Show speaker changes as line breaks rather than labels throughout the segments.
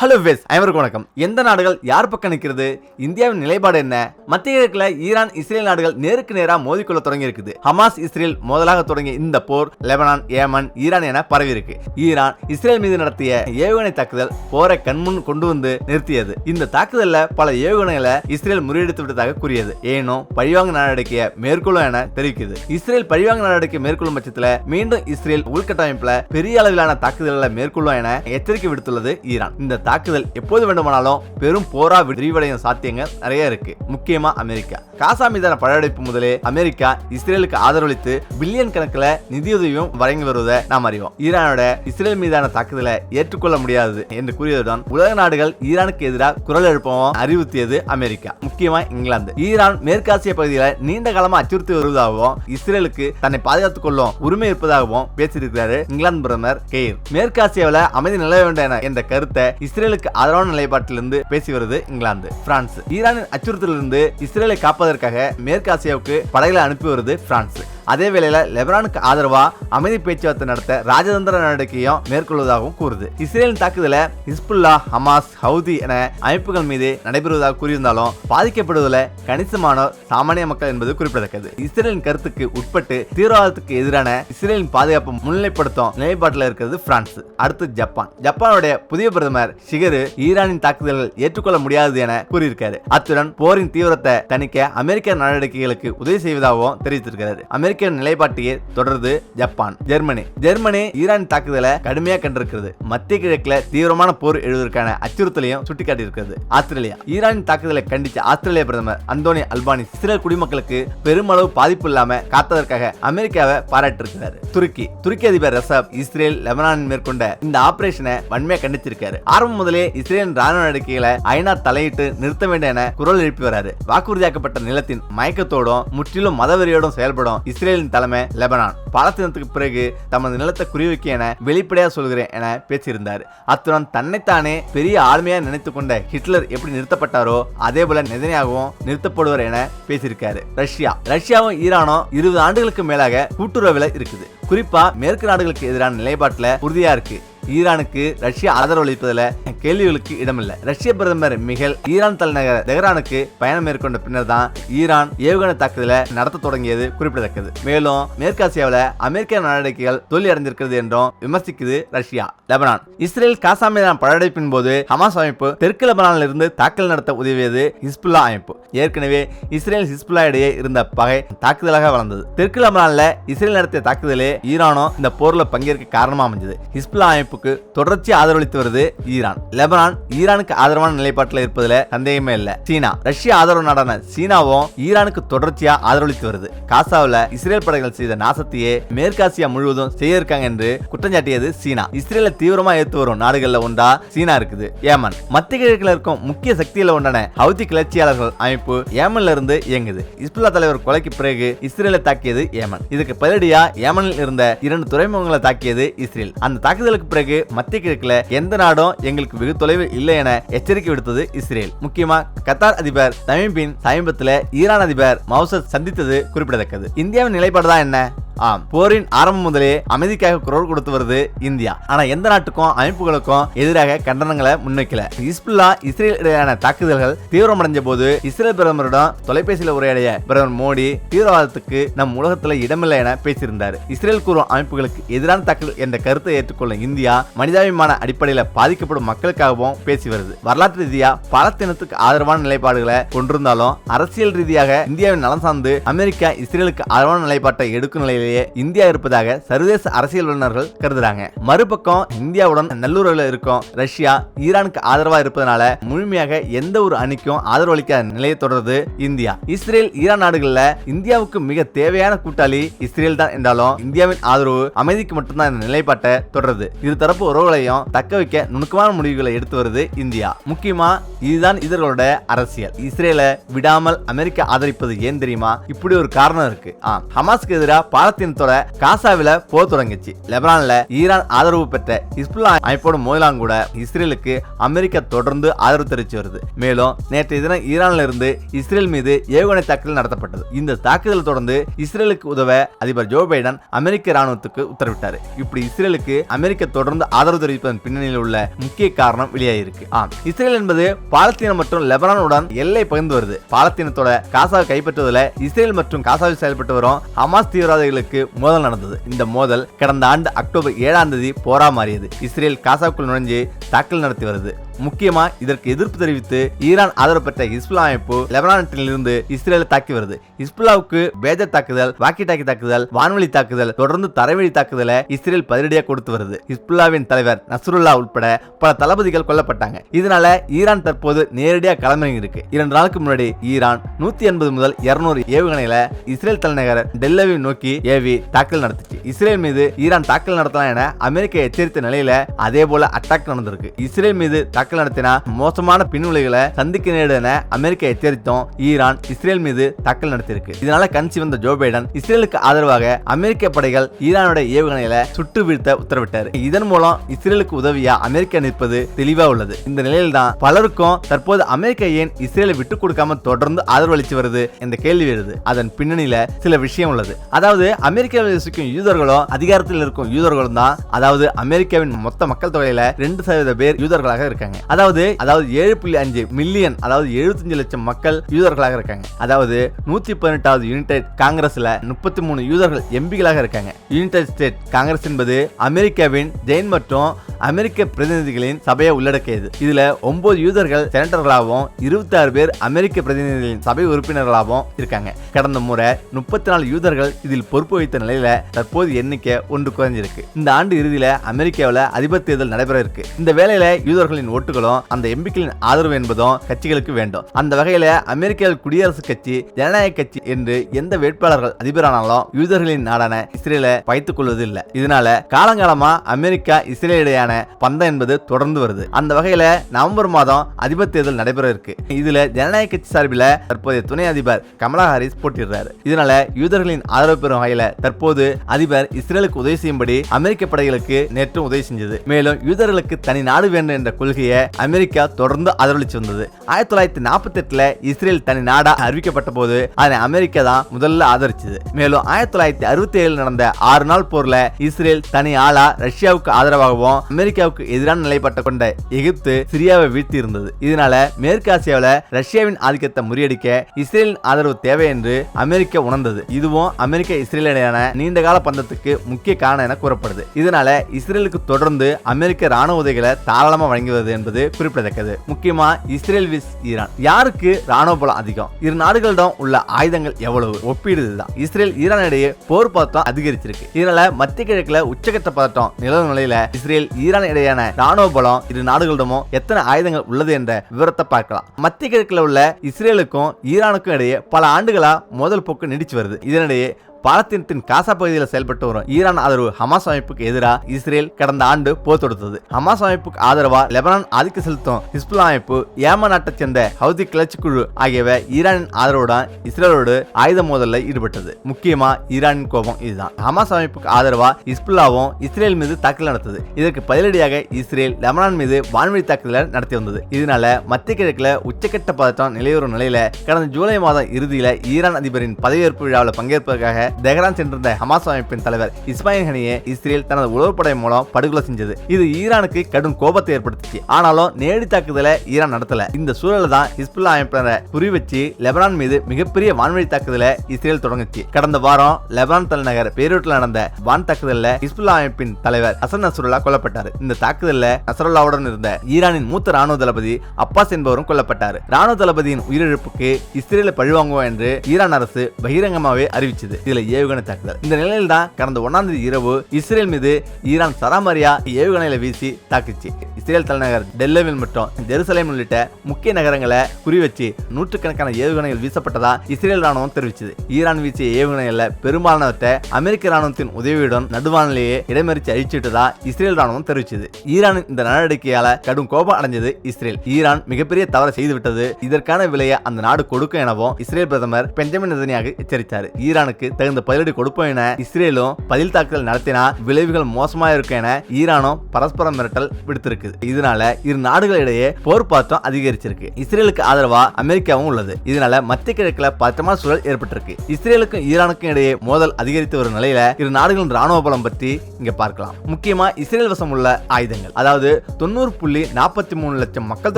Hello வெஸ் அனைவருக்கும் வணக்கம். எந்த நாடுகள் யார் பக்கம் நிற்கிறது? இந்தியாவின் நிலைப்பாடு என்ன? மத்திய கிழக்கில் ஈரான் இஸ்ரேல் நாடுகள் நேருக்கு நேராக மோதிக்கொள்ள தொடங்கி இருக்குது. ஹமாஸ் இஸ்ரேல் மோதலாக தொடங்கிய இந்த போர் லெபனான் ஏமன் ஈரான் என பரவி இருக்கு. ஈரான் இஸ்ரேல் மீது நடத்திய ஏவுகணை தாக்குதல் போரை கண்முன் கொண்டு வந்து நிறுத்தியது. இந்த தாக்குதலில் பல ஏவுகணைகளை இஸ்ரேல் முறியடித்து விட்டதாக கூறியது. ஏனும் பழிவாங்க நடவடிக்கையை மேற்கொள்ளும் என தெரிவிக்குது. இஸ்ரேல் பழிவாங்க நடவடிக்கை மேற்கொள்ளும் பட்சத்தில் மீண்டும் இஸ்ரேல் உள்கட்டமைப்பில் பெரிய அளவிலான தாக்குதல்களை மேற்கொள்ளும் என எச்சரிக்கை விடுத்துள்ளது ஈரான். இந்த தாக்குதல் எப்போது வேண்டுமானாலும் பெரும் போரா விரிவடையும் சாத்தியங்கள் நிறைய இருக்கு. முக்கியமா அமெரிக்கா. காசா மீதான படையெடுப்பு முதலே அமெரிக்கா இஸ்ரேலுக்கு ஆதரவளித்து பில்லியன் கணக்கில் நிதியுதவியும் வழங்கி வருவதை நாம் அறிவோம். ஈரானோட இஸ்ரேல் மீதான தாக்குதலை ஏற்றுக்கொள்ள முடியாது என்று கூறியதுடன் உலக நாடுகள் ஈரானுக்கு எதிராக குரல் எழுப்பவும் அறிவுறுத்தியது அமெரிக்கா முக்கியமா இங்கிலாந்து. ஈரான் மேற்காசிய பகுதியில் நீண்ட காலமா அச்சுறுத்தி வருவதாகவும் இஸ்ரேலுக்கு தன்னை பாதுகாத்துக் கொள்ளும் உரிமை இருப்பதாகவும் பேசியிருக்கிறார் இங்கிலாந்து பிரதமர் கெய்ர் மேற்காசியாவில் அமைதி நிலவ வேண்டும் என- என்ற கருத்தை இஸ்ரேலுக்கு ஆதரவான நிலைப்பாட்டிலிருந்து பேசி வருது இங்கிலாந்து பிரான்ஸ். ஈரானின் அச்சுறுத்தலிருந்து இஸ்ரேலை காப்பதற்காக மேற்காசியாவுக்கு படைகளை அனுப்பி வருது பிரான்ஸ். அதே வேளையில் லெபனானுக்கு ஆதரவாக அமைதி பேச்சுவார்த்தை நடத்த ராஜதந்திர நடவடிக்கையும் மேற்கொள்வதாகவும் கூறுது. இஸ்ரேலின் தாக்குதல ஹிஸ்புல்லா ஹமாஸ் ஹவுதி என அமைப்புகள் மீது நடைபெறுவதாக கூறியிருந்தாலும் பாதிக்கப்படுவதில் கணிசமானோர் சாமானிய மக்கள் என்பது குறிப்பிடத்தக்கது. இஸ்ரேலின் கருத்துக்கு உட்பட்டு தீவிரவாதத்துக்கு எதிரான இஸ்ரேலின் பாதுகாப்பு முன்னிலைப்படுத்தும் நிலைப்பாட்டில் இருக்கிறது பிரான்ஸ். அடுத்து ஜப்பான். ஜப்பானுடைய புதிய பிரதமர் ஷிகரு ஈரானின் தாக்குதல்கள் ஏற்றுக்கொள்ள முடியாது என கூறியிருக்காரு. அத்துடன் போரின் தீவிரத்தை தணிக்க அமெரிக்க நடவடிக்கைகளுக்கு உதவி செய்வதாகவும் தெரிவித்திருக்கிறார். அமெரிக்க நிலைப்பாட்டையே தொடர்ந்து ஜப்பான் ஜெர்மனி. ஜெர்மனி ஈரான் தாக்குதலை கடுமையாக கண்டிருக்கிறது. மத்திய கிழக்குல தீவிரமான போர் எழுவதற்கான அச்சுறுத்தலையும் சுட்டிக்காட்டியிருக்கிறது. ஆஸ்திரேலியா. ஈரான் தாக்குதலை கண்டிச்ச ஆஸ்திரேலிய பிரதமர் அந்தோனி அல்பானி இஸ்ரேல் குடிமக்களுக்கு பெருமளவு பாதிப்பு இல்லாம காத்ததற்காக அமெரிக்காவை பாராட்டியிருக்கிறார். துருக்கி. துருக்கி அதிபர் ரசப் இஸ்ரேல் லெபனான் மேற்கொண்ட இந்த ஆபரேஷனை வன்மையா கண்டிச்சிருக்காரு. ஆரம்பம் முதலே இஸ்ரேலின் ராணுவ நடவடிக்கைகளை ஐநா தலையிட்டு நிறுத்த வேண்டும் என குரல் எழுப்பி வராரு. வாக்குறுதியாக்கப்பட்ட நிலத்தின் மயக்கத்தோடும் முற்றிலும் மதவெறியோடும் செயல்படும் இஸ்ரேல் இஸ்ரேலின் தலைமை லெபனான். பாலஸ்தீனத்துக்கு பிறகு தமது நிலத்தை குறிவைக்க என வெளிப்படையாக சொல்கிறேன் என பேசியிருந்தார். அத்துடன் தன்னைத்தானே பெரிய ஆளுமையாக நினைத்து கொண்ட ஹிட்லர் எப்படி நிறுத்தப்பட்டாரோ அதே போல நெதனையாகவும் நிறுத்தப்படுவார் என பேசியிருக்காரு. ரஷ்யா. ரஷ்யாவும் ஈரானும் இருபது ஆண்டுகளுக்கு மேலாக கூட்டுறவுல இருக்குது. குறிப்பா மேற்கு நாடுகளுக்கு எதிரான நிலைப்பாட்டில் உறுதியா இருக்கு. ஈரானுக்கு ரஷ்யா ஆதரவளிப்பதில் கேள்விகளுக்கு இடமில்லை. ரஷ்ய பிரதமர் மிகல் ஈரான் தலைநகர் தெஹ்ரானுக்கு பயணம் மேற்கொண்ட பின்னர் தான் ஈரான் ஏவுகணை தாக்குதலை நடத்த தொடங்கியது குறிப்பிடத்தக்கது. மேலும் மேற்காசியாவில் அமெரிக்க நடவடிக்கைகள் தோல்வி அடைந்திருக்கிறது என்றும் விமர்சிக்குது ரஷ்யா. லெபனான். இஸ்ரேல் காசா மீதான படையெடுப்பின் போது ஹமாஸ் அமைப்பு தெற்கு லெபனானில் இருந்து தாக்கல் நடத்த உதவியது ஹிஸ்புல்லா அமைப்பு. ஏற்கனவே இஸ்ரேல் ஹிஸ்புல்லா இடையே இருந்த பகை தாக்குதலாக வளர்ந்தது. தெற்கு லெபனானில் இஸ்ரேல் நடத்திய தாக்குதலே ஈரானும் இந்த போரில் பங்கேற்க காரணமாக அமைஞ்சது. ஹிஸ்புல்லா அமைப்பு அமைப்புக்கு தொடர்ச்சி ஆதரவளித்து வருது ஈரான். லெபனான் ஈரானுக்கு ஆதரவான நிலைப்பாட்டில் இருப்பதில் சந்தேகமே இல்ல. சீனா ரஷ்ய ஆதரவு நாடான சீனாவும் ஈரானுக்கு தொடர்ச்சியா ஆதரவளித்து வருது. காசாவுல இஸ்ரேல் படைகள் செய்த நாசத்தையே மேற்காசியா முழுவதும் செய்ய இருக்காங்க என்று குற்றஞ்சாட்டியது சீனா. இஸ்ரேல தீவிரமா ஏற்று வரும் நாடுகள்ல ஒன்றா சீனா இருக்குது. ஏமன் மத்திய கிழக்குல இருக்கும் முக்கிய சக்தியில ஒன்றான ஹவுதி கிளர்ச்சியாளர்கள் அமைப்பு ஏமன்ல இருந்து இயங்குது. இஸ்புல்லா தலைவர் கொலைக்கு பிறகு இஸ்ரேலை தாக்கியது ஏமன் இதுக்கு பதிலடியா ஏமனில் இருந்த இரண்டு துறைமுகங்களை தாக்கியது இஸ்ரேல். அந்த தாக்குதலுக்கு பிறகு மத்திய கிழக்குல எந்த நாடும் எங்களுக்கு வெகு தொலைவில் இல்லை என எச்சரிக்கை விடுத்தது இஸ்ரேல். முக்கியமா கத்தார் அதிபர் தமீம் சமீபத்தில் ஈரான் அதிபர் மௌசத் சந்தித்தது குறிப்பிடத்தக்கது. இந்தியாவின் நிலைப்பாடு தான் என்ன? ஆம் போரின் ஆரம்பம் முதலே அமைதிக்காக குரல் கொடுத்து வருது இந்தியா. ஆனா எந்த நாட்டுக்கும் அமைப்புகளுக்கும் எதிராக கண்டனங்களை முன்வைக்கல. இஸ்புல்லா இஸ்ரேல் இடையிலான தாக்குதல்கள் தீவிரமடைஞ்ச போது இஸ்ரேல் பிரதமரிடம் தொலைபேசியில் உரையாடிய பிரதமர் மோடி தீவிரவாதத்துக்கு நம் உலகத்துல இடமில்லை என பேசியிருந்தார். இஸ்ரேல் கூறும் அமைப்புகளுக்கு எதிரான தாக்குதல் என்ற கருத்தை ஏற்றுக்கொள்ளும் இந்தியா மனிதாபிமான அடிப்படையில் பாதிக்கப்படும் மக்களுக்காகவும் பேசி வருது. வரலாற்று ரீதியா பாலஸ்தீனத்துக்கு ஆதரவான நிலைப்பாடுகளை கொண்டிருந்தாலும் அரசியல் ரீதியாக இந்தியாவின் நலம் சார்ந்து அமெரிக்கா இஸ்ரேலுக்கு ஆதரவான நிலைப்பாட்டை எடுக்கும் நிலையில் நிலையிலேயே இந்தியா இருப்பதாக சர்வதேச அரசியல் வல்லுநர்கள் கருதுறாங்க. மறுபக்கம் இந்தியாவுடன் நல்லுறவுல இருக்கும். ரஷ்யா ஈரானுக்கு ஆதரவா இருப்பதனால முழுமையாக எந்த ஒரு அணிக்கும் ஆதரவளிக்காத நிலையை தொடர்ந்து இந்தியா. இஸ்ரேல் ஈரான் நாடுகள்ல இந்தியாவுக்கு மிக தேவையான கூட்டாளி இஸ்ரேல் தான் என்றாலும் இந்தியாவின் ஆதரவு அமைதிக்கு மட்டும்தான் இந்த நிலைப்பாட்டை தொடருது. இரு தரப்பு உறவுகளையும் தக்க வைக்க நுணுக்கமான முடிவுகளை எடுத்து வருது இந்தியா. முக்கியமா இதுதான் இதர்களோட அரசியல். இஸ்ரேலை விடாமல் அமெரிக்கா ஆதரிப்பது ஏன் தெரியுமா? இப்படி ஒரு காரணம் இருக்கு. ஹமாஸ்க்கு எதிராக பாலஸ்தீன பாலத்தீனத்தோட காசாவில போர் தொடங்கிச்சு. லெபனான்ல ஈரான் ஆதரவு பெற்ற ஹிஸ்புல்லா அமைப்போட மோதலாம் கூட இஸ்ரேலுக்கு அமெரிக்கா தொடர்ந்து ஆதரவு தெரிவித்து வருது. மேலும் நேற்றைய தினம் ஈரான்ல இருந்து இஸ்ரேல் மீது ஏவுகணை தாக்குதல் நடத்தப்பட்டது. இந்த தாக்குதல் தொடர்ந்து இஸ்ரேலுக்கு உதவ அதிபர் ஜோ பைடன் அமெரிக்க ராணுவத்துக்கு உத்தரவிட்டார். இப்படி இஸ்ரேலுக்கு அமெரிக்கா தொடர்ந்து ஆதரவு தெரிவிப்பதன் பின்னணியில் உள்ள முக்கிய காரணம் வெளியாகிருக்கு ஆம் இஸ்ரேல் என்பது பாலத்தீனம் மற்றும் லெபனானுடன் எல்லை பகிர்ந்து வருது. பாலத்தீனத்தோட காசாவை கைப்பற்றுவதில் இஸ்ரேல் மற்றும் காசாவில் செயல்பட்டு வரும் ஹமாஸ் தீவிரவாதிகளுக்கு மோதல் நடந்தது. இந்த மோதல் கடந்த ஆண்டு அக்டோபர் ஏழாம் தேதி போரா மாறியது இஸ்ரேல் காசாவுக்குள் நுழைஞ்சு தாக்கல் நடத்தி வருது. முக்கியமா இதற்கு எதிர்ப்பு தெரிவித்து ஈரான் ஆதரவு பெற்ற இஸ்புல்லா அமைப்பு லெபனானில் இருந்து இஸ்ரேலை தாக்கி வருது. இஸ்புல்லாவுக்கு பேஜர் தாக்குதல் வாக்கி டாக்கி தாக்குதல் வான்வழி தாக்குதல் தொடர்ந்து தரைவழி தாக்குதலை இஸ்ரேல் பதிலடியாக கொடுத்து வருது. இஸ்புல்லாவின் தலைவர் நஸ்ருல்லா உட்பட பல தளபதிகள் கொல்லப்பட்டாங்க. இதனால ஈரான் தற்போது நேரடியாக களமிறங்கி இருக்கு. இரண்டு நாளுக்கு முன்னாடி ஈரான் நூத்தி எண்பது முதல் இருநூறு ஏவுகணைகளை இஸ்ரேல் தலைநகர் டெல்லவி நோக்கி ஏவி தாக்கல் நடத்துச்சு. இஸ்ரேல் மீது ஈரான் தாக்கல் நடத்தலாம் என அமெரிக்கா எச்சரித்த நிலையில அதே போல அட்டாக் நடந்திருக்கு. இஸ்ரேல் மீது தாக்கல் நடத்தினா மோசமான பின்விளைகளை சந்திக்க நேரிடும் என அமெரிக்கா எச்சரித்தும் ஈரான் இஸ்ரேல் மீது தாக்கல் நடத்தியிருக்கு. இதனால கண் வந்த ஜோ பைடன் இஸ்ரேலுக்கு ஆதரவாக அமெரிக்க படைகள் ஈரானுடைய ஏவுகணைகளை சுட்டு வீழ்த்த உத்தரவிட்டார். இதன் மூலம் இஸ்ரேலுக்கு உதவியா அமெரிக்கா நிற்பது தெளிவா உள்ளது. இந்த நிலையில் தான் பலருக்கும் தற்போது அமெரிக்கா ஏன் இஸ்ரேலை விட்டு கொடுக்காம தொடர்ந்து ஆதரவு அளித்து வருது என்ற கேள்வி வருது அதன் பின்னணியில சில விஷயம் உள்ளது. அதாவது அமெரிக்காவில் வசிக்கும் யூதர்களும் அதிகாரத்தில் இருக்கும் யூதர்களும் தான் அதாவது அமெரிக்காவின் மொத்த மக்கள் தொகையில ரெண்டு சதவீத பேர் யூதர்களாக இருக்காங்க. அதாவது அதாவது ஏழு புள்ளி அஞ்சு மில்லியன் அதாவது எழுபத்தஞ்சு லட்சம் மக்கள் யூதர்களாக இருக்காங்க. அதாவது நூத்தி பதினெட்டாவது யுனைடெட் காங்கிரஸ்ல முப்பத்தி மூணு யூதர்கள் எம்பிகளாக இருக்காங்க. யுனைடெட் ஸ்டேட் காங்கிரஸ் என்பது அமெரிக்காவின் ஜெயின் மற்றும் அமெரிக்க பிரதிநிதிகளின் சபையை உள்ளடக்கியது. இதுல ஒன்பது யூதர்கள் செனட்டர்களாகவும் இருபத்தி ஆறு பேர் அமெரிக்க பிரதிநிதிகளின் சபை உறுப்பினர்களாகவும் இருக்காங்க. கடந்த முறை முப்பத்தி நாலு யூதர்கள் இதில் பொறுப்பு வைத்த நிலையில தற்போது எண்ணிக்கை ஒன்று குறைஞ்சிருக்கு. இந்த ஆண்டு இறுதியில அமெரிக்காவில் அதிபர் தேர்தல் நடைபெற இருக்கு. இந்த வேளையில யூதர்களின் ஓட்டுகளும் அந்த எம்பிக்களின் ஆதரவு என்பதும் கட்சிகளுக்கு வேண்டும். அந்த வகையில அமெரிக்காவில் குடியரசுக் கட்சி ஜனநாயக கட்சி என்று எந்த வேட்பாளர்கள் அதிபரானாலும் யூதர்களின் நாடான இஸ்ரேலை வைத்துக் கொள்வது இல்லை இதனால காலங்காலமா அமெரிக்கா இஸ்ரேல் இடையான பந்தம் என்பது தொடர்ந்து வருது. அந்த வகையில நவம்பர் மாதம் அதிபர் தேர்தல் நடைபெற இருக்கு. இதுல ஜனநாயக கட்சி சார்பில் தற்போதைய துணை அதிபர் கமலா ஹாரிஸ் போட்டிடுறாரு இதனால யூதர்களின் ஆதரவு பெறும் வகையில் தற்போது அதிபர் இஸ்ரேலுக்கு உதவி செய்யும்படி அமெரிக்க படைகளுக்கு நேற்று உதவி செஞ்சது. மேலும் யூதர்களுக்கு தனி நாடு வேண்டும் என்ற கொள்கையை அமெரிக்கா தொடர்ந்து ஆதரவளிச்சு வந்தது. ஆயிரத்தி தொள்ளாயிரத்தி நாற்பத்தி எட்டுல இஸ்ரேல் தனி நாடா அறிவிக்கப்பட்ட போது அதனை அமெரிக்கா தான் முதல்ல ஆதரிச்சது. மேலும் ஆயிரத்தி தொள்ளாயிரத்தி அறுபத்தி ஏழில் நடந்த ஆறு நாள் போர்ல இஸ்ரேல் தனி ஆளா ரஷ்யாவுக்கு ஆதரவாகவும் அமெரிக்காவுக்கு எதிரான நிலைப்பட்ட கொண்ட எகிப்து சிரியாவை வீழ்த்தி இருந்தது. இதனால மேற்கு ஆசியாவில் ரஷ்யாவின் ஆதிக்கத்தை முறியடிக்க இஸ்ரேலின் ஆதரவு தேவை என்று அமெரிக்கா உணர்ந்தது. இதுவும் அமெரிக்க இஸ்ரேல் இடையான நீண்ட கால பந்தத்துக்கு முக்கிய காரணம் என கூறப்படுது. இதனால இஸ்ரேலுக்கு தொடர்ந்து அமெரிக்க ராணுவ உதவிகளை தாராளமாக வழங்கி வருது என்பது குறிப்பிடத்தக்கது. முக்கியமா இஸ்ரேல் விஸ் ஈரான். யாருக்கு ராணுவ பலம் அதிகம்? இரு நாடுகளிடம் உள்ள ஆயுதங்கள் எவ்வளவு? ஒப்பீடு தான் இஸ்ரேல் ஈரான் இடையே போர் பதட்டம் அதிகரிச்சிருக்கு. இதனால மத்திய கிழக்குல உச்சகட்ட பதட்டம் நிலவும் நிலையில இஸ்ரேல் ஈரான் இடையான ராணுவ பலம் இரு நாடுகளிடமும் எத்தனை ஆயுதங்கள் உள்ளது என்ற விவரத்தை பார்க்கலாம். மத்திய கிழக்குல உள்ள இஸ்ரேலுக்கும் ஈரானுக்கும் இடையே பல ஆண்டுகளா முதல் போக்கு நீடிச்சு வருது. இதனிடையே பாலத்தீனத்தின் காசா பகுதியில் செயல்பட்டு வரும் ஈரான் ஆதரவு ஹமாஸ் அமைப்புக்கு எதிராக இஸ்ரேல் கடந்த ஆண்டு போர் தொடுத்தது. ஹமாஸ் அமைப்புக்கு ஆதரவா லெபனான் ஆதிக்க செலுத்தும் ஹிஸ்புல்லா அமைப்பு ஏமன் நாட்டைச் சேர்ந்த ஹவுதி கிளர்ச்சி குழு ஆகியவை ஈரானின் ஆதரவுடன் இஸ்ரேலோடு ஆயுத மோதலில் ஈடுபட்டது. முக்கியமா ஈரானின் கோபம் இதுதான். ஹமாஸ் அமைப்புக்கு ஆதரவா ஹிஸ்புல்லாவும் இஸ்ரேல் மீது தாக்குதல் நடத்தது. இதற்கு பதிலடியாக இஸ்ரேல் லெபனான் மீது வான்வழி தாக்குதலை நடத்தி வந்தது. இதனால மத்திய கிழக்குல உச்சக்கட்ட பதட்டம் நிலையுறும் நிலையில கடந்த ஜூலை மாதம் இறுதியில ஈரான் அதிபரின் பதவியேற்பு விழாவில் பங்கேற்பதற்காக தெஹ்ரான் சென்றிருந்த ஹமாஸ் அமைப்பின் தலைவர் இஸ்மாயில் ஹனியை இஸ்ரேல் தனது உளவுப்படை மூலம் படுகொலை செஞ்சது. இது ஈரானுக்கு கடும் கோபத்தை ஏற்படுத்திச்சு. ஆனாலும் நேரடி தாக்குதலை ஈரான் நடத்தல. இந்த சூழல தான் ஹிஸ்புல்லா அமைப்பினரை குறி வச்சு லெபனான் மீது மிகப்பெரிய வான்வழி தாக்குதலை இஸ்ரேல் தொடங்குச்சு. கடந்த வாரம் லெபனான் தலைநகர் பேரூட்டில் நடந்த வான் தாக்குதலில் ஹிஸ்புல்லா அமைப்பின் தலைவர் அசன் நஸ்ருல்லா கொல்லப்பட்டார். இந்த தாக்குதலில் நசருல்லாவுடன் இருந்த ஈரானின் மூத்த ராணுவ தளபதி அப்பாஸ் என்பவரும் கொல்லப்பட்டார். ராணுவ தளபதியின் உயிரிழப்புக்கு இஸ்ரேலை பழிவாங்குவோம் என்று ஈரான் அரசு பகிரங்கமாகவே அறிவிச்சது. இதுல ஏவுகணை தாக்குதல். இந்த நிலையில் தான் கடந்த ஒன்னாம் தேதி இரவு இஸ்ரேல் மீது ஈரான் சராமரியா ஏவுகணையில வீசி தாக்குச்சு. இஸ்ரேல் தலைநகர் டெல்லவில் மற்றும் ஜெருசலேம் உள்ளிட்ட முக்கிய நகரங்களை குறி வச்சு நூற்றுக்கணக்கான ஏவுகணைகள் வீசப்பட்டதா இஸ்ரேல் ராணுவம் தெரிவிச்சது. ஈரான் வீசிய ஏவுகணைகள்ல பெரும்பாலானவற்றை அமெரிக்க ராணுவத்தின் உதவியுடன் நடுவானிலேயே இடமறிச்சு அழிச்சுட்டதா இஸ்ரேல் ராணுவம் தெரிவிச்சது. ஈரான் இந்த நடவடிக்கையால கடும் கோபம் அடைஞ்சது இஸ்ரேல். ஈரான் மிகப்பெரிய தவறை செய்துவிட்டது. இதற்கான விலையை அந்த நாடு கொடுக்கும் எனவும் இஸ்ரேல் பிரதமர் பெஞ்சமின் எச்சரித்தார். ஈரானுக்கு தகுந்த பதிலடி கொடுப்போம் என இஸ்ரேலும் பதில் தாக்குதல் நடத்தினா விளைவுகள் மோசமா இருக்கும் என ஈரானும் பரஸ்பர மிரட்டல் விடுத்திருக்கு இதனால இரு நாடுகளிடையே போர் பாத்தம் அதிகரிச்சிருக்கு. இஸ்ரேலுக்கு ஆதரவா அமெரிக்காவும் உள்ளது. இதனால மத்திய கிழக்குல பதற்றமான சூழல் ஏற்பட்டிருக்கு. இஸ்ரேலுக்கும் ஈரானுக்கும் இடையே மோதல் அதிகரித்து வரும் நிலையில இரு நாடுகளின் ராணுவ பலம் பற்றி இங்க பார்க்கலாம். முக்கியமா இஸ்ரேல் வசம் உள்ள ஆயுதங்கள். அதாவது தொண்ணூறு புள்ளி நாற்பத்தி மூணு லட்சம் மக்கள்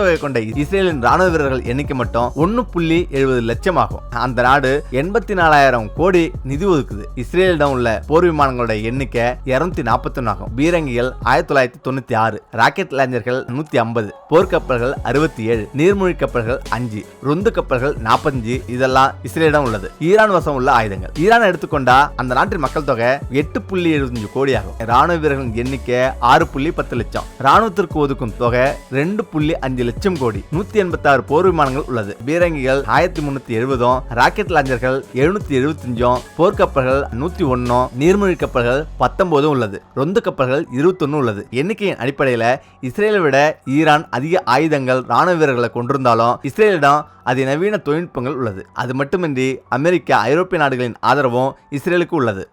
தொகை கொண்ட இஸ்ரேலின் ராணுவ வீரர்கள் எண்ணிக்கை மட்டும் ஒன்னு புள்ளி எழுபது லட்சம் ஆகும். அந்த நாடு எண்பத்தி நாலாயிரம் கோடி நிதி ஒதுக்குது. இஸ்ரேலிடம் உள்ள போர் விமானங்களோட எண்ணிக்கை இருநூத்தி நாற்பத்தி ஒன்று ஆகும். பீரங்கிகள் ஆயிரத்தி தொள்ளாயிரத்தி தொண்ணூத்தி ஆறு ராக்கெட் லாஞ்சர்கள் நூத்தி ஐம்பது போர்க்கப்பல்கள் அறுபத்தி ஏழு நீர்மூழ்கி கப்பல்கள் அஞ்சு ருந்து கப்பல்கள் நாற்பத்தஞ்சு இதெல்லாம் இஸ்ரேலிடம் உள்ளது. ஈரான் வசம் உள்ள ஆயுதங்கள். ஈரான் எடுத்துக்கொண்டா அந்த நாட்டின் மக்கள் தொகை எட்டு புள்ளி எழுபத்தஞ்சு கோடி ஆகும். ராணுவ வீரர்களின் எண்ணிக்கை ஆறு புள்ளி பத்து லட்சம். ராணுவத்திற்கு ஒதுக்கும் தொகை ரெண்டு புள்ளி அஞ்சு லட்சம் கோடி. நூத்தி எண்பத்தி ஆறு போர் விமானங்கள் உள்ளது. பீரங்கிகள் ஆயிரத்தி முன்னூத்தி எழுபதும் ராக்கெட் லாஞ்சர்கள் எழுநூத்தி எழுபத்தஞ்சும் போர்க்கப்பல்கள் நூத்தி ஒன்னும் நீர்மூழ்கி கப்பல்கள் பத்தொன்பதும் உள்ளது. ரொந்து கப்பல்கள் இருபத்தொன்னு உள்ளது. எண்ணிக்கையின் அடிப்படையில இஸ்ரேலை விட ஈரான் அதிக ஆயுதங்கள் ராணுவ வீரர்களை கொண்டிருந்தாலும் இஸ்ரேலிடம் அதிநவீன தொழில்நுட்பங்கள் உள்ளது. அது மட்டுமின்றி அமெரிக்கா ஐரோப்பிய நாடுகளின் ஆதரவும் இஸ்ரேலுக்கு உள்ளது.